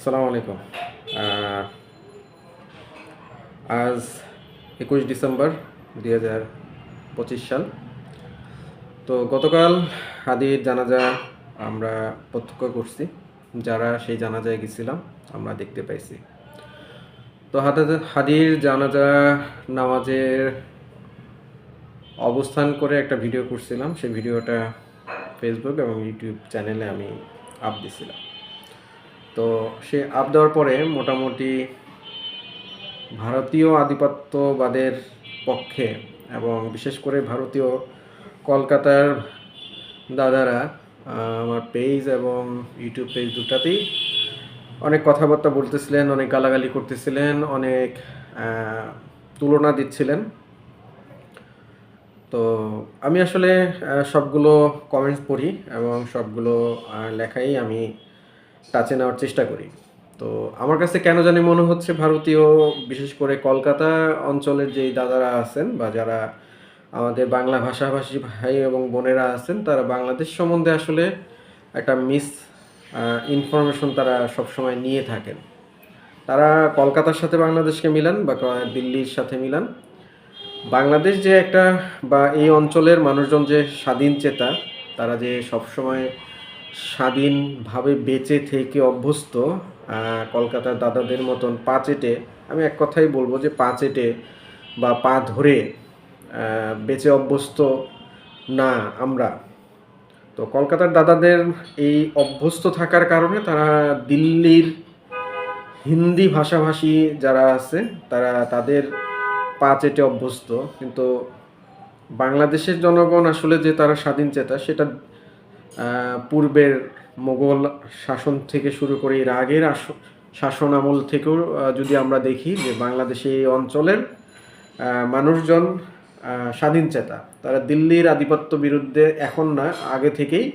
আসসালামু আলাইকুম। আজ একুশ ডিসেম্বর দুই হাজার পঁচিশ সাল। তো গতকাল হাদির জানাজা আমরা প্রত্যক্ষ করছি। যারা সেই জানাজায় গেছিলাম, আমরা দেখতে পাইছি। তো হাদা- হাদির জানাজা নামাজের অবস্থান করে একটা ভিডিও করছিলাম। সেই ভিডিওটা ফেসবুক এবং ইউটিউব চ্যানেলে আমি আপ দিছিলাম। তো সে আপ দেওয়ার পরে মোটামুটি ভারতীয় আধিপত্যবাদের পক্ষে এবং বিশেষ করে ভারতীয় কলকাতার দাদারা আমার পেজ এবং ইউটিউব পেজ দুটাতেই অনেক কথাবার্তা বলতেছিলেন, অনেক গালাগালি করতেছিলেন, অনেক তুলনা দিচ্ছিলেন। তো আমি আসলে সবগুলো কমেন্টস পড়ি এবং সবগুলো লেখাই আমি টাচে নেওয়ার চেষ্টা করি। তো আমার কাছে কেন জানি মনে হচ্ছে ভারতীয়, বিশেষ করে কলকাতা অঞ্চলের যেই দাদারা আছেন বা যারা আমাদের বাংলা ভাষাভাষী ভাই এবং বোনেরা আছেন, তারা বাংলাদেশ সম্বন্ধে আসলে একটা মিস ইনফরমেশন তারা সবসময় নিয়ে থাকেন। তারা কলকাতার সাথে বাংলাদেশকে মিলান বা দিল্লির সাথে মিলান। বাংলাদেশ যে একটা বা এই অঞ্চলের মানুষজন যে স্বাধীন চেতা, তারা যে সবসময় স্বাধীনভাবে বেঁচে থেকে অভ্যস্ত কলকাতার দাদাদের মতন পা চেটে, আমি এক কথাই বলব যে পা চেটে বা পা ধরে বেঁচে অভ্যস্ত না আমরা। তো কলকাতার দাদাদের এই অভ্যস্ত থাকার কারণে তারা দিল্লির হিন্দি ভাষাভাষী যারা আছে, তারা তাদের পা চেটে অভ্যস্ত। কিন্তু বাংলাদেশের জনগণ আসলে যে তারা স্বাধীন চেতা, সেটা পূর্বের মোগল শাসন থেকে শুরু করে এর আগের শাসন আমল থেকেও যদি আমরা দেখি যে বাংলাদেশে এই অঞ্চলের মানুষজন স্বাধীন চেতা। তারা দিল্লির আধিপত্য বিরুদ্ধে এখন না, আগে থেকেই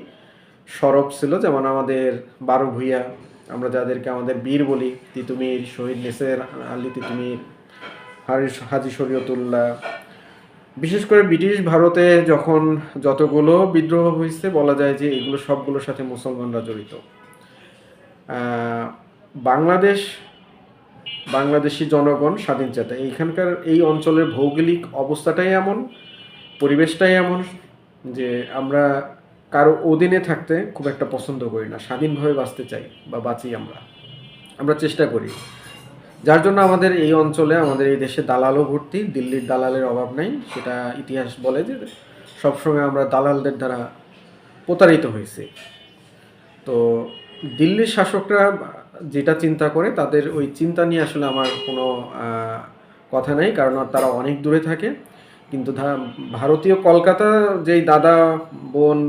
সরব ছিল। যেমন আমাদের বারো ভূঁইয়া, আমরা যাদেরকে আমাদের বীর বলি, তিতুমির শহীদ নেসের আলী তিতুমির, হারিস, হাজি শরীয়তুল্লাহ বিশেষ করে ব্রিটিশ ভারতে যখন যতগুলো বিদ্রোহ হয়েছে, বলা যায় যে এগুলো সবগুলোর সাথে মুসলমানরা জড়িত। বাংলাদেশ, বাংলাদেশি জনগণ স্বাধীন চেতা এইখানকার এই অঞ্চলের ভৌগোলিক অবস্থাটাই এমন, পরিবেশটাই এমন যে আমরা কারও অধীনে থাকতে খুব একটা পছন্দ করি না। স্বাধীনভাবে বাঁচতে চাই বা বাঁচি আমরা। আমরা চেষ্টা করি। যার জন্য আমাদের এই অঞ্চলে, আমাদের এই দেশে দালালও ভর্তি, দিল্লির দালালের অভাব নেই। সেটা ইতিহাস বলে যে সবসময় আমরা দালালদের দ্বারা প্রতারিত হয়েছি। তো দিল্লির শাসকরা যেটা চিন্তা করে, তাদের ওই চিন্তা নিয়ে আসলে আমার কোনো কথা নেই, কারণ তারা অনেক দূরে থাকে। কিন্তু ভারতীয় কলকাতা যেই দাদা, বোন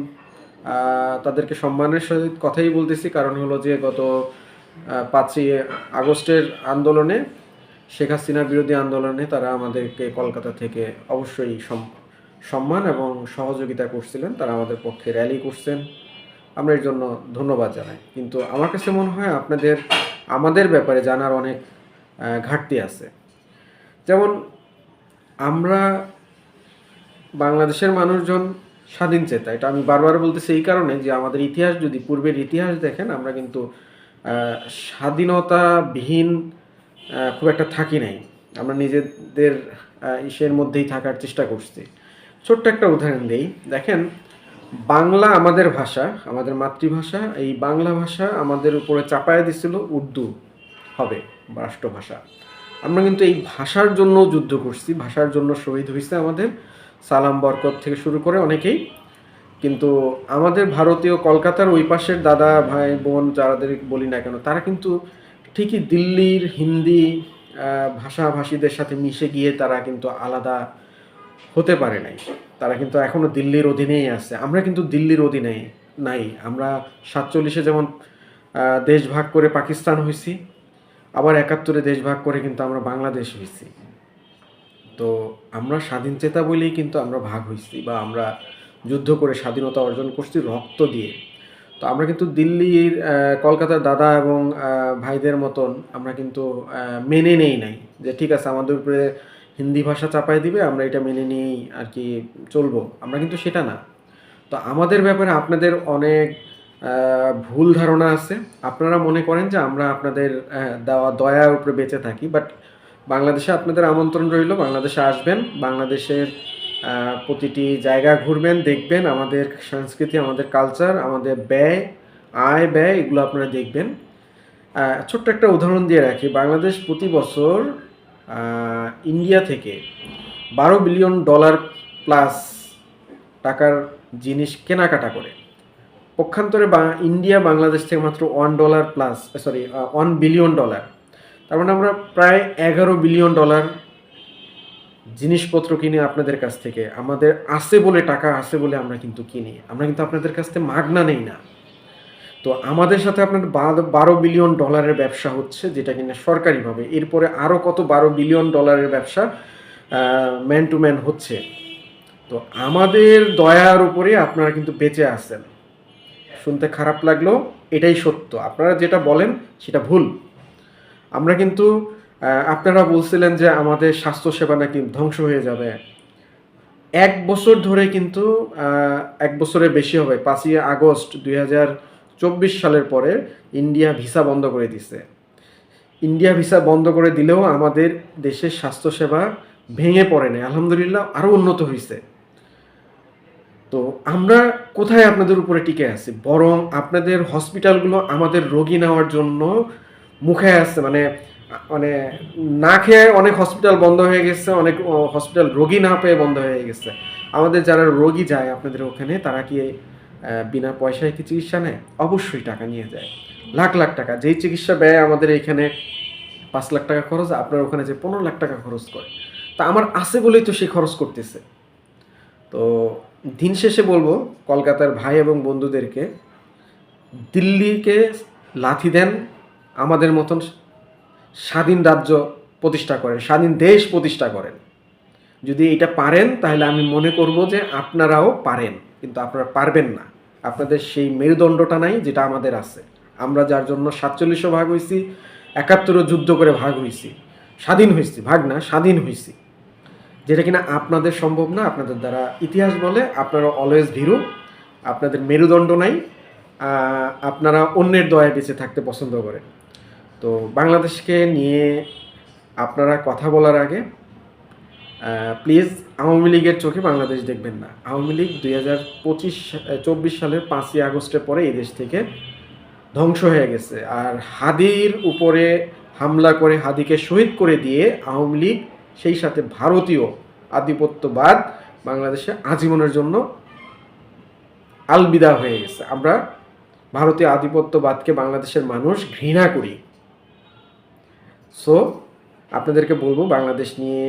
তাদেরকে সম্মানের সহিত কথাই বলতেছি, কারণ হলো যে গত পাঁচই আগস্টের আন্দোলনে শেখ হাসিনার বিরোধী আন্দোলনে তারা আমাদেরকে কলকাতা থেকে অবশ্যই সম্মান এবং সহযোগিতা করছিলেন। তারা আমাদের পক্ষে র্যালি করছেন। আমরা এর জন্য ধন্যবাদ জানাই। কিন্তু আমার কাছে মনে হয় আপনাদের, আমাদের ব্যাপারে জানার অনেক ঘাটতি আছে। যেমন আমরা বাংলাদেশের মানুষজন স্বাধীন চেতা। এটা আমি বারবার বলতেছি এই কারণে যে আমাদের ইতিহাস যদি পূর্বের ইতিহাস দেখেন, আমরা কিন্তু স্বাধীনতাবিহীন খুব একটা থাকি নাই। আমরা নিজেদের ইসের মধ্যেই থাকার চেষ্টা করছি। ছোট্ট একটা উদাহরণ দেই। দেখেন, বাংলা আমাদের ভাষা, আমাদের মাতৃভাষা, এই বাংলা ভাষা আমাদের উপরে চাপায় দিছিল উর্দু হবে, রাষ্ট্রভাষা। আমরা কিন্তু এই ভাষার জন্য যুদ্ধ করছি, ভাষার জন্য শহীদ হয়েছে আমাদের, সালাম বরকত থেকে শুরু করে অনেকেই। কিন্তু আমাদের ভারতীয় কলকাতার ওই পাশের দাদা ভাই বোন যাদের বলি না কেন, তারা কিন্তু ঠিকই দিল্লির হিন্দি ভাষাভাষীদের সাথে মিশে গিয়ে তারা কিন্তু আলাদা হতে পারে নাই। তারা কিন্তু এখনও দিল্লির অধীনেই আছে। আমরা কিন্তু দিল্লির অধীনে নাই। আমরা সাতচল্লিশে যেমন দেশ ভাগ করে পাকিস্তান হয়েছি, আবার একাত্তরে দেশ ভাগ করে কিন্তু আমরা বাংলাদেশ হয়েছি। তো আমরা স্বাধীন চেতা বলেই কিন্তু আমরা ভাগ হয়েছি বা আমরা যুদ্ধ করে স্বাধীনতা অর্জন করছি রক্ত দিয়ে। তো আমরা কিন্তু দিল্লির কলকাতার দাদা এবং ভাইদের মতন আমরা কিন্তু মেনে নেই নাই যে ঠিক আছে আমাদের উপরে হিন্দি ভাষা চাপাই দিবে, আমরা এটা মেনে নিয়েই আর কি চলবো। আমরা কিন্তু সেটা না। তো আমাদের ব্যাপারে আপনাদের অনেক ভুল ধারণা আছে। আপনারা মনে করেন যে আমরা আপনাদের দেওয়া দয়ার উপরে বেঁচে থাকি, বাট বাংলাদেশে আপনাদের আমন্ত্রণ রইল, বাংলাদেশে আসবেন, বাংলাদেশের প্রতিটি জায়গা ঘুরবেন, দেখবেন আমাদের সংস্কৃতি, আমাদের কালচার আমাদের ব্যয়, আয়, ব্যয়, এগুলো আপনারা দেখবেন। ছোট্ট একটা উদাহরণ দিয়ে রাখি, বাংলাদেশ প্রতি বছর ইন্ডিয়া থেকে বারো বিলিয়ন ডলার প্লাস টাকার জিনিস কেনাকাটা করে। পক্ষান্তরে বা, ইন্ডিয়া বাংলাদেশ থেকে মাত্র one dollar plus sorry one billion dollar তার মানে আমরা প্রায় এগারো বিলিয়ন ডলার জিনিসপত্র কিনি আপনাদের কাছ থেকে, আমাদের আছে বলে, টাকা আছে বলে আমরা কিন্তু কিনি। আমরা কিন্তু আপনাদের কাছ থেকে মাগনা নেই না। তো আমাদের সাথে আপনার বারো বিলিয়ন ডলারের ব্যবসা হচ্ছে, যেটা কিনা সরকারিভাবে। এরপরে আরও কত বারো বিলিয়ন ডলারের ব্যবসা ম্যান টু ম্যান হচ্ছে। তো আমাদের দয়ার উপরে আপনারা কিন্তু বেঁচে আছেন। শুনতে খারাপ লাগল, এটাই সত্য। আপনারা যেটা বলেন, সেটা ভুল। আমরা কিন্তু আপনারা বলছিলেন যে আমাদের স্বাস্থ্যসেবা নাকি ধ্বংস হয়ে যাবে। এক বছর ধরে কিন্তু এক বছরের বেশি হবে। পাঁচই আগস্ট দুই চব্বিশ সালের পরে ইন্ডিয়া ভিসা বন্ধ করে দিছে। ইন্ডিয়া ভিসা বন্ধ করে দিলেও আমাদের দেশের স্বাস্থ্যসেবা ভেঙে পড়ে নাই। আলহামদুলিল্লাহ আরও উন্নত হয়েছে তো আমরা কোথায় আপনাদের উপরে টিকে আছি? বরং আপনাদের হসপিটালগুলো আমাদের রোগী নেওয়ার জন্য মুখে আসছে মানে মানে না খেয়ে অনেক হসপিটাল বন্ধ হয়ে গেছে, অনেক হসপিটাল রোগী না পেয়ে বন্ধ হয়ে গেছে। আমাদের যারা রোগী যায় আপনাদের ওখানে, তারা কি বিনা পয়সায় কি চিকিৎসা নেয়? অবশ্যই টাকা নিয়ে যায়। লাখ লাখ টাকা। যেই চিকিৎসা ব্যয় আমাদের এখানে পাঁচ লাখ টাকা খরচ, আপনার ওখানে যে পনেরো লাখ টাকা খরচ করে। তা আমার আছে বলেই তো সে খরচ করতেছে। তো দিন শেষে বলব, কলকাতার ভাই এবং বন্ধুদেরকে, দিল্লিকে লাথি দেন আমাদের মতন স্বাধীন রাজ্য প্রতিষ্ঠা করেন, স্বাধীন দেশ প্রতিষ্ঠা করেন। যদি এটা পারেন, তাহলে আমি মনে করব যে আপনারাও পারেন, কিন্তু আপনারা পারবেন না। আপনাদের সেই মেরুদণ্ডটা নাই যেটা আমাদের আছে। আমরা যার জন্য সাতচল্লিশও ভাগ হয়েছি একাত্তরও যুদ্ধ করে ভাগ হয়েছি স্বাধীন হয়েছি ভাগ না, স্বাধীন হয়েছি যেটা কিনা আপনাদের সম্ভব না, আপনাদের দ্বারা ইতিহাস বলে, আপনারা অলওয়েজ ভীরু, আপনাদের মেরুদণ্ড নাই আপনারা অন্যের দয়ায় বেঁচে থাকতে পছন্দ করেন। তো বাংলাদেশকে নিয়ে আপনারা কথা বলার আগে প্লিজ আওয়ামী লীগের চোখে বাংলাদেশ দেখবেন না। আওয়ামী লীগ দুই হাজার পঁচিশ চব্বিশ সালের পাঁচই আগস্টের পরে এই দেশ থেকে ধ্বংস হয়ে গেছে। আর হাদির উপরে হামলা করে হাদিকে শহীদ করে দিয়ে আওয়ামী লীগ, সেই সাথে ভারতীয় আধিপত্যবাদ বাংলাদেশে আজীবনের জন্য আলবিদা হয়ে গেছে। আমরা ভারতীয় আধিপত্যবাদকে বাংলাদেশের মানুষ ঘৃণা করি। সো আপনাদেরকে বলব, বাংলাদেশ নিয়ে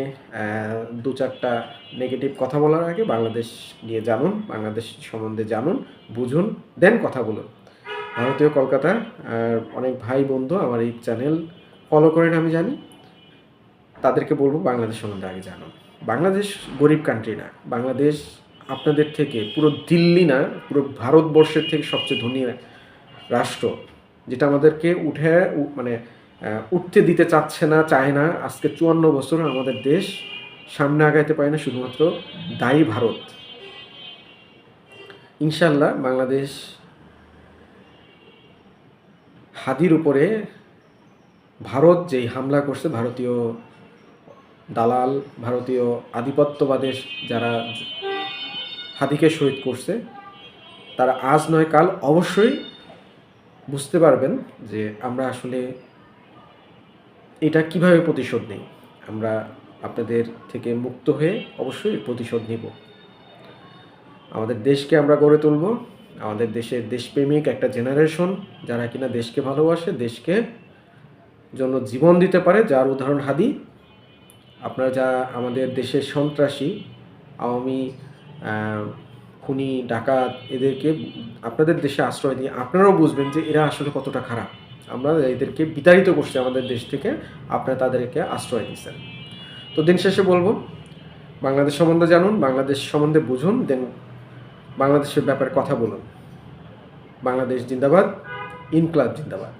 দু চারটা নেগেটিভ কথা বলার আগে বাংলাদেশ নিয়ে জানুন, বাংলাদেশ সম্বন্ধে জানুন, বুঝুন দেন কথা বলুন। ভারতীয় কলকাতা আর অনেক ভাই বন্ধু আমার এই চ্যানেল ফলো করেন আমি জানি। তাদেরকে বলব, বাংলাদেশ সম্বন্ধে আগে জানুন। বাংলাদেশ গরিব কান্ট্রি না। বাংলাদেশ আপনাদের থেকে পুরো দিল্লি না, পুরো ভারতবর্ষের থেকে সবচেয়ে ধনী রাষ্ট্র, যেটা আমাদেরকে উঠে মানে উঠতে দিতে চাচ্ছে না, চায় না। আজকে চুয়ান্ন বছর আমাদের দেশ সামনে আগাইতে পারে না, শুধুমাত্র দায়ী ভারত। ইনশাল্লাহ বাংলাদেশ হাদির উপরে ভারত যেই হামলা করছে, ভারতীয় দালাল, ভারতীয় আধিপত্যবাদের যারা হাদিকে শহীদ করছে, তারা আজ নয়, কাল অবশ্যই বুঝতে পারবেন যে আমরা আসলে এটা কীভাবে প্রতিশোধ নেই? আমরা আপনাদের থেকে মুক্ত হয়ে অবশ্যই প্রতিশোধ নিব। আমাদের দেশকে আমরা গড়ে তুলব। আমাদের দেশের দেশপ্রেমিক একটা জেনারেশন যারা কিনা দেশকে ভালোবাসে, দেশকে জন্য জীবন দিতে পারে। যার উদাহরণ হাদি, আপনারা যা আমাদের দেশের সন্ত্রাসী, আওয়ামী খুনি, ডাকাত, এদেরকে আপনাদের দেশে আশ্রয় দিয়ে আপনারাও বুঝবেন যে এরা আসলে কতটা খারাপ। আমরা এদেরকে বিতাড়িত করছি আমাদের দেশ থেকে, আপনারা তাদেরকে আশ্রয় দিচ্ছেন তো দিন শেষে বলব, বাংলাদেশ সম্বন্ধে জানুন, বাংলাদেশ সম্বন্ধে বুঝুন, দেন বাংলাদেশের ব্যাপারে কথা বলুন। বাংলাদেশ জিন্দাবাদ, ইনকলাব জিন্দাবাদ।